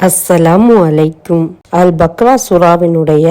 அஸ்ஸலாமு அலைக்கும் அல் பக்ரா சுராவினுடைய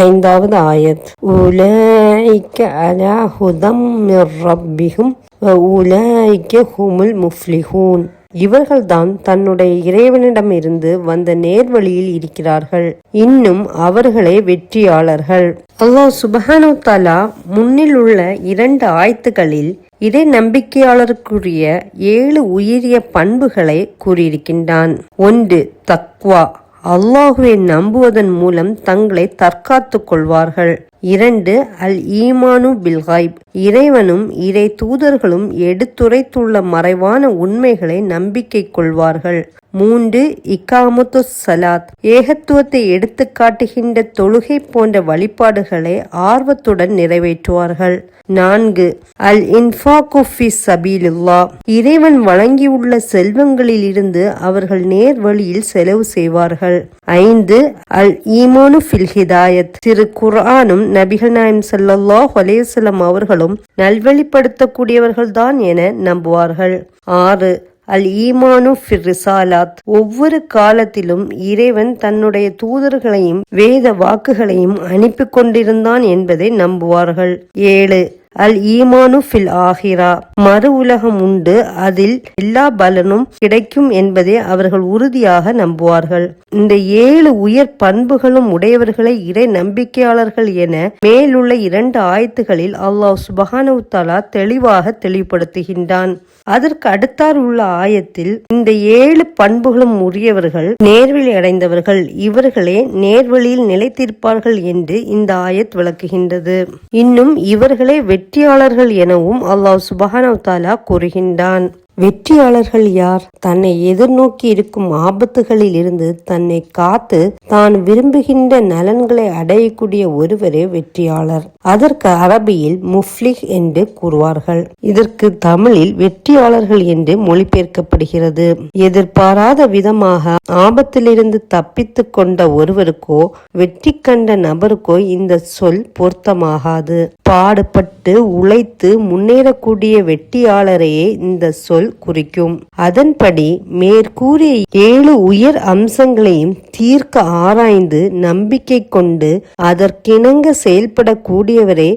ஐந்தாவது ஆயத் உலாய்க்க அலா ஹுதம் மிர் ரப்பிஹும் வ உலாய்க்க ஹுமுல் முஃப்லிஹூன் இவர்கள்தான் தன்னுடைய இறைவனிடமிருந்து வந்த நேர்வழியில் இருக்கிறார்கள். இன்னும் அவர்களே வெற்றியாளர்கள். அல்லாஹ் சுபஹானு தலா முன்னில் உள்ள இரண்டு ஆயத்துகளில் இறை நம்பிக்கையாளருக்குரிய ஏழு உயரிய பண்புகளை கூறியிருக்கின்றான். ஒன்று தக்வா. அல்லாஹுவை நம்புவதன் மூலம் தங்களை தற்காத்துக் கொள்வார்கள். இரண்டு அல் ஈமானு பில்காய்ப் இறைவனும் இறை தூதர்களும் எடுத்துரைத்துள்ள மறைவான உண்மைகளை நம்பிக்கை கொள்வார்கள். மூன்று இக்காமத்து சலாத். ஏகத்துவத்தை எடுத்து காட்டுகின்ற தொழுகை போன்ற வழிபாடுகளை ஆர்வத்துடன் நிறைவேற்றுவார்கள். நான்கு அல் இன்ஃபாகுஃபி சபீலுல்லா இறைவன் வழங்கியுள்ள செல்வங்களில் இருந்து அவர்கள் நேர் வழியில் செலவு செய்வார்கள். ஐந்து அல் ஈமானு ஃபில் ஹிதாயத். திரு குர்ஆனும் நபிகள் நாயம் சல்லாஹ் அலேசலம் அவர்களும் நல்வழிப்படுத்தக்கூடியவர்கள்தான் என நம்புவார்கள். ஆறு அல் ஈமானு ஃபிர்ரிசாலாத் ஒவ்வொரு காலத்திலும் இறைவன் தன்னுடைய தூதர்களையும் வேத வாக்குகளையும் அனுப்பி கொண்டிருந்தான் என்பதை நம்புவார்கள். ஏழு அல் ஈமானு ஃபில் ஆகிரா மறு உலகம் உண்டு. அதில் எல்லா பலனும் கிடைக்கும் என்பதை அவர்கள் உறுதியாக நம்புவார்கள். இந்த ஏழு உயர் பண்புகளும் உடையவர்களை இறை நம்பிக்கையாளர்கள் என மேலுள்ள இரண்டு ஆயத்துகளில் அல்லாஹ் சுபஹானு தாலா தெளிவாக தெளிவுபடுத்துகின்றான். அதற்கு அடுத்தார் உள்ள ஆயத்தில் இந்த ஏழு பண்புகளும் உரியவர்கள் நேர்வழி அடைந்தவர்கள். இவர்களே நேர்வழியில் நிலைத்திருப்பார்கள் என்று இந்த ஆயத் விளக்குகின்றது. இன்னும் இவர்களே வெற்றியாளர்கள் எனவும் அல்லாஹ் சுபஹானவ் தாலா கூறுகின்றான். வெற்றியாளர்கள் யார்? தன்னை எதிர்நோக்கி இருக்கும் ஆபத்துகளில் இருந்து தன்னை காத்து தான் விரும்புகின்ற நலன்களை அடையக்கூடிய ஒருவரே வெற்றியாளர். அதற்கு அரபியில் முஃப்லிக் என்று கூறுவார்கள். இதற்கு தமிழில் வெற்றியாளர்கள் என்று மொழிபெயர்க்கப்படுகிறது. எதிர்பாராத விதமாக ஆபத்திலிருந்து தப்பித்து கொண்ட ஒருவருக்கோ வெற்றி கண்ட நபருக்கோ இந்த சொல் பொருத்தமாகாது. பாடுபட்டு உழைத்து முன்னேறக்கூடிய வெற்றியாளரையே இந்த சொல் குறிக்கும். அதன்படி மேற்கூறிய ஏழு உயர் அம்சங்களையும் தீர்க்க ஆராய்ந்து நம்பிக்கை கொண்டு அதற்கிணங்க செயல்படக்கூடியவரே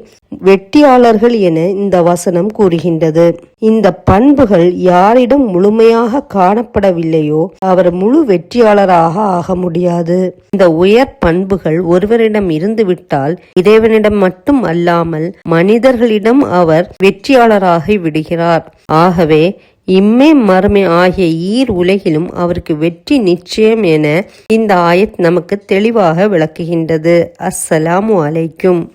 வெற்றியாளர்கள் என இந்த வசனம் கூறுகின்றது. இந்த பண்புகள் யாரிடம் முழுமையாக காணப்படவில்லையோ அவர் முழு வெற்றியாளராக ஆக முடியாது. இந்த உயர் பண்புகள் ஒருவரிடம் இருந்து விட்டால் இறைவனிடம் மட்டும் அல்லாமல் மனிதர்களிடம் அவர் வெற்றியாளராகி விடுகிறார். ஆகவே இம்மே மறுமை ஆகிய ஈர் உலகிலும் அவருக்கு வெற்றி நிச்சயம் என இந்த ஆயத் நமக்கு தெளிவாக விளக்குகின்றது. அஸ்ஸலாமு அலைக்கும்.